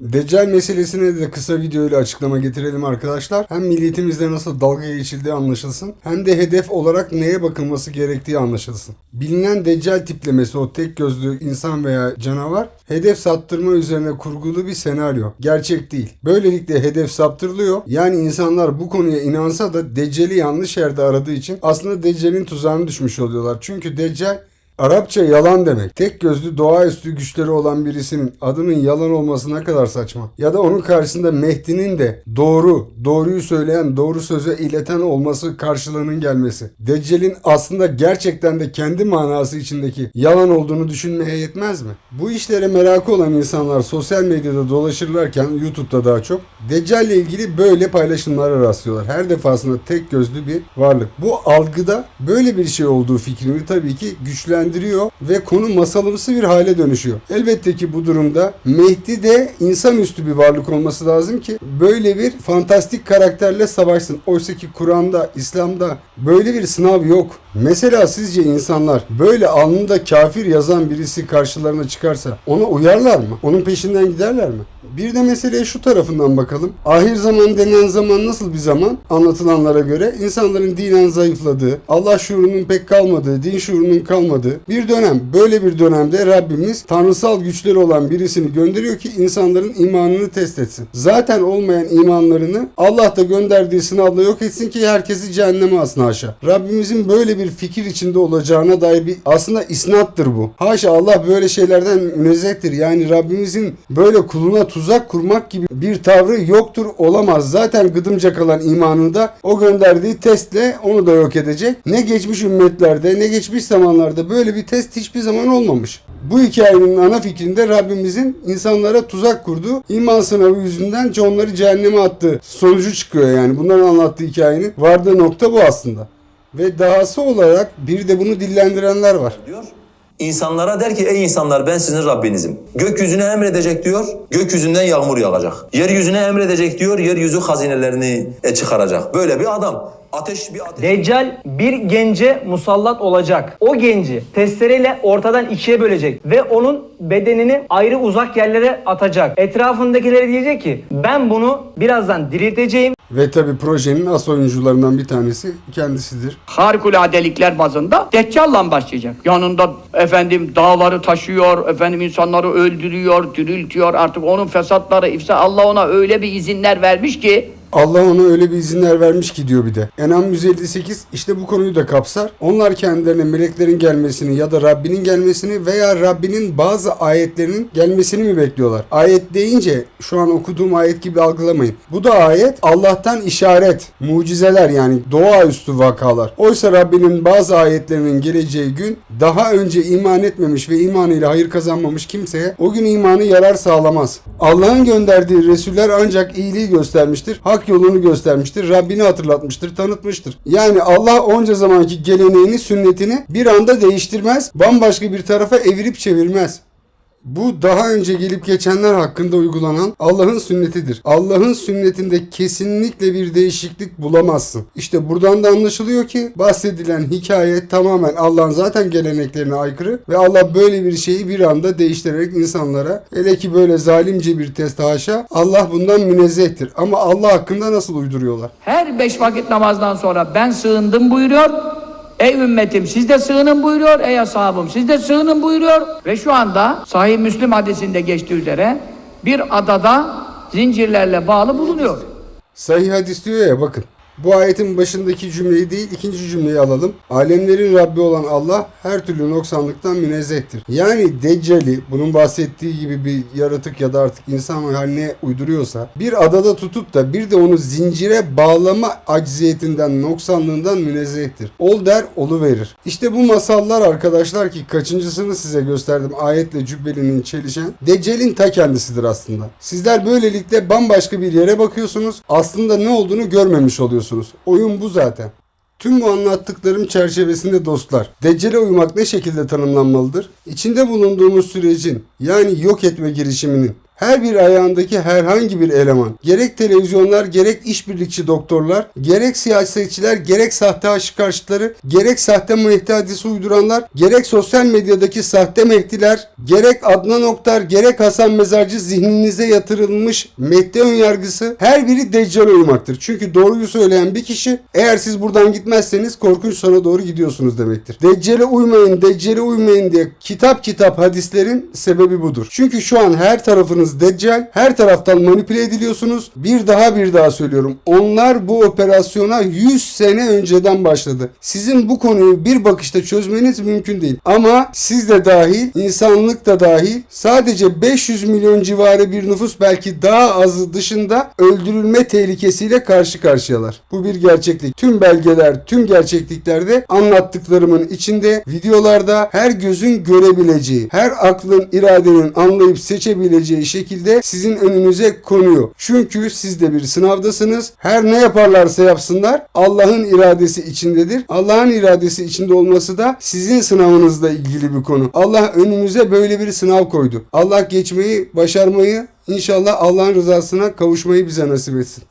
Deccal meselesine de kısa video ile açıklama getirelim arkadaşlar. Hem milletimizde nasıl dalga geçildiği anlaşılsın hem de hedef olarak neye bakılması gerektiği anlaşılsın. Bilinen Deccal tiplemesi o tek gözlü insan veya canavar hedef saptırma üzerine kurgulu bir senaryo. Gerçek değil. Böylelikle hedef saptırılıyor. Yani insanlar bu konuya inansa da Deccal'i yanlış yerde aradığı için aslında Deccal'in tuzağına düşmüş oluyorlar. Çünkü Deccal Arapça yalan demek. Tek gözlü doğaüstü güçleri olan birisinin adının yalan olması ne kadar saçma. Ya da onun karşısında Mehdi'nin de doğru, doğruyu söyleyen, doğru söze ileten olması karşılığının gelmesi. Deccal'in aslında gerçekten de kendi manası içindeki yalan olduğunu düşünmeye yetmez mi? Bu işlere merakı olan insanlar sosyal medyada dolaşırlarken YouTube'da daha çok Deccal ile ilgili böyle paylaşımlara rastlıyorlar. Her defasında tek gözlü bir varlık. Bu algıda böyle bir şey olduğu fikrini tabii ki güçlendiriyor ve konu masalımsı bir hale dönüşüyor. Elbette ki bu durumda Mehdi de insanüstü bir varlık olması lazım ki böyle bir fantastik karakterle savaşsın. Oysa ki Kur'an'da, İslam'da böyle bir sınav yok. Mesela sizce insanlar böyle alnında kafir yazan birisi karşılarına çıkarsa ona uyarlar mı? Onun peşinden giderler mi? Bir de meseleye şu tarafından bakalım. Ahir zaman denen zaman nasıl bir zaman? Anlatılanlara göre insanların dinen zayıfladığı, Allah şuurunun pek kalmadığı, din şuurunun kalmadığı bir dönem. Böyle bir dönemde Rabbimiz tanrısal güçleri olan birisini gönderiyor ki insanların imanını test etsin. Zaten olmayan imanlarını Allah da gönderdiği sınavla yok etsin ki herkesi cehenneme alsın haşa. Rabbimizin böyle bir fikir içinde olacağına dair bir aslında isnattır bu. Haşa Allah böyle şeylerden münezzehtir. Yani Rabbimizin böyle kuluna tuzak kurmak gibi bir tavrı yoktur olamaz. Zaten gıdımca kalan imanını da o gönderdiği testle onu da yok edecek. Ne geçmiş ümmetlerde ne geçmiş zamanlarda böyle bir test hiçbir zaman olmamış. Bu hikayenin ana fikrinde Rabbimizin insanlara tuzak kurduğu iman sınavı yüzünden onları cehenneme attığı sonucu çıkıyor yani. Bunların anlattığı hikayenin vardığı nokta bu aslında. Ve dahası olarak bir de bunu dillendirenler var. diyor. İnsanlara der ki ey insanlar ben sizin Rabbinizim. Gökyüzüne emredecek diyor. Gökyüzünden yağmur yağacak. Yeryüzüne emredecek diyor. Yeryüzü hazinelerini e, çıkaracak. Böyle bir adam. Ateş bir ateş. Deccal bir gence musallat olacak. O genci testereyle ortadan ikiye bölecek ve onun bedenini ayrı uzak yerlere atacak. Etrafındakilere diyecek ki ben bunu birazdan dirilteceğim. Ve tabi projenin as oyuncularından bir tanesi kendisidir. harikuladelikler bazında Deccal'la başlayacak. Yanında efendim dağları taşıyor, efendim insanları öldürüyor, diriltiyor. Artık onun fesatları, ifsa Allah ona öyle bir izinler vermiş ki Allah ona öyle bir izinler vermiş ki diyor bir de. Enam 158 işte bu konuyu da kapsar. Onlar kendilerine meleklerin gelmesini ya da Rabbinin gelmesini veya Rabbinin bazı ayetlerinin gelmesini mi bekliyorlar? Ayet deyince şu an okuduğum ayet gibi algılamayın. Bu da ayet Allah'tan işaret, mucizeler yani doğaüstü vakalar. Oysa Rabbinin bazı ayetlerinin geleceği gün daha önce iman etmemiş ve imanıyla hayır kazanmamış kimseye o gün imanı yarar sağlamaz. Allah'ın gönderdiği Resuller ancak iyiliği göstermiştir. Hak yolunu göstermiştir. Rabbini hatırlatmıştır, tanıtmıştır. Yani Allah onca zamanki geleneğini, sünnetini bir anda değiştirmez. Bambaşka bir tarafa evirip çevirmez. Bu daha önce gelip geçenler hakkında uygulanan Allah'ın sünnetidir. Allah'ın sünnetinde kesinlikle bir değişiklik bulamazsın. İşte buradan da anlaşılıyor ki bahsedilen hikaye tamamen Allah'ın zaten geleneklerine aykırı ve Allah böyle bir şeyi bir anda değiştirerek insanlara hele ki böyle zalimce bir test haşa Allah bundan münezzehtir. Ama Allah hakkında nasıl uyduruyorlar? her beş vakit namazdan sonra ben sığındım buyuruyor. Ey ümmetim siz de sığının buyuruyor. Ey ashabım siz de sığının buyuruyor. Ve şu anda Sahih Müslim hadisinde geçtiği üzere bir adada zincirlerle bağlı bulunuyor. Sahih hadis diyor ya bakın. Bu ayetin başındaki cümleyi değil ikinci cümleyi alalım. Alemlerin Rabbi olan Allah her türlü noksanlıktan münezzehtir. Yani Deccali bunun bahsettiği gibi bir yaratık ya da artık insan haline uyduruyorsa bir adada tutup da bir de onu zincire bağlama acziyetinden noksanlığından münezzehtir. Ol der olu verir. İşte bu masallar arkadaşlar ki kaçıncısını size gösterdim ayetle cübbelinin çelişen Deccal'in ta kendisidir aslında. Sizler böylelikle bambaşka bir yere bakıyorsunuz. Aslında ne olduğunu görmemiş oluyorsunuz. Oyun bu zaten. Tüm bu anlattıklarım çerçevesinde dostlar, Deccale uymak ne şekilde tanımlanmalıdır? İçinde bulunduğumuz sürecin yani yok etme girişiminin her bir ayağındaki herhangi bir eleman, gerek televizyonlar, gerek işbirlikçi doktorlar, gerek siyasetçiler, gerek sahte aşık karşıtları, gerek sahte Mehdi hadisi uyduranlar, gerek sosyal medyadaki sahte Mehdiler, gerek Adnan Oktar, gerek Hasan Mezarcı zihninize yatırılmış Mehdi önyargısı her biri Deccal uymaktır. Çünkü doğruyu söyleyen bir kişi eğer siz buradan gitmezseniz korkunç sona doğru gidiyorsunuz demektir. Deccale uymayın, Deccale uymayın diye kitap kitap hadislerin sebebi budur. Çünkü şu an her tarafınız Deccal, her taraftan manipüle ediliyorsunuz. Bir daha bir daha söylüyorum. Onlar bu operasyona 100 sene önceden başladı. Sizin bu konuyu bir bakışta çözmeniz mümkün değil. Ama siz de dahil, insanlık da dahil sadece 500 milyon civarı bir nüfus belki daha azı dışında öldürülme tehlikesiyle karşı karşıyalar. Bu bir gerçeklik. Tüm belgeler, tüm gerçekliklerde anlattıklarımın içinde videolarda her gözün görebileceği, her aklın, iradenin anlayıp seçebileceği şekilde sizin önünüze konuyor. Çünkü siz de bir sınavdasınız. Her ne yaparlarsa yapsınlar Allah'ın iradesi içindedir. Allah'ın iradesi içinde olması da sizin sınavınızla ilgili bir konu. Allah önünüze böyle bir sınav koydu. Allah geçmeyi, başarmayı, inşallah Allah'ın rızasına kavuşmayı bize nasip etsin.